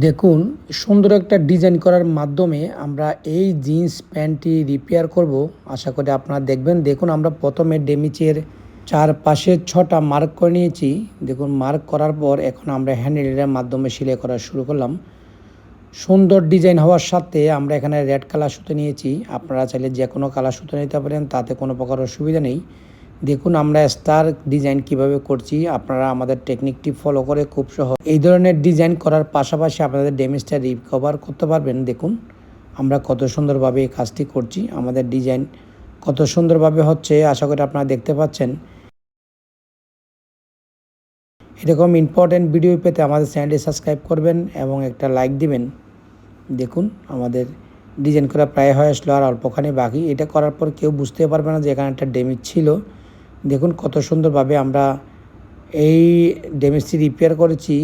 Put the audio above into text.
দেখুন, সুন্দর একটা ডিজাইন করার মাধ্যমে আমরা এই জিন্স প্যান্টটি রিপেয়ার করব। আশা করি আপনারা দেখবেন। দেখুন, আমরা প্রথমে ডেমিচের চারপাশে ছটা মার্ক করে নিয়েছি। দেখুন মার্ক করার পর এখন আমরা হ্যান্ডেলের মাধ্যমে সেলাই করা শুরু করলাম। সুন্দর ডিজাইন হওয়ার সাথে আমরা এখানে রেড কালার সুতো নিয়েছি। আপনারা চাইলে যে কোনো কালার সুতো নিতে পারেন, তাতে কোনো প্রকার অসুবিধা নেই। দেখুন আমরা স্টার ডিজাইন কীভাবে করছি, আপনারা আমাদের টেকনিকটি ফলো করে খুব সহজ এই ধরনের ডিজাইন করার পাশাপাশি আপনাদের ড্যামেজটা রিকভার করতে পারবেন। দেখুন, আমরা কত সুন্দরভাবে এই কাজটি করছি, আমাদের ডিজাইন কত সুন্দরভাবে হচ্ছে, আশা করি আপনারা দেখতে পাচ্ছেন। এরকম ইম্পর্টেন্ট ভিডিও পেতে আমাদের চ্যানেলটি সাবস্ক্রাইব করবেন এবং একটা লাইক দিবেন। দেখুন, আমাদের ডিজাইন করা প্রায় হয়ে আসলো আর অল্পখানি বাকি। এটা করার পর কেউ বুঝতে পারবে না যে এখানে একটা ড্যামেজ ছিল। দেখুন কত সুন্দরভাবে আমরা এই ড্যামেজটি রিপেয়ার করেছি।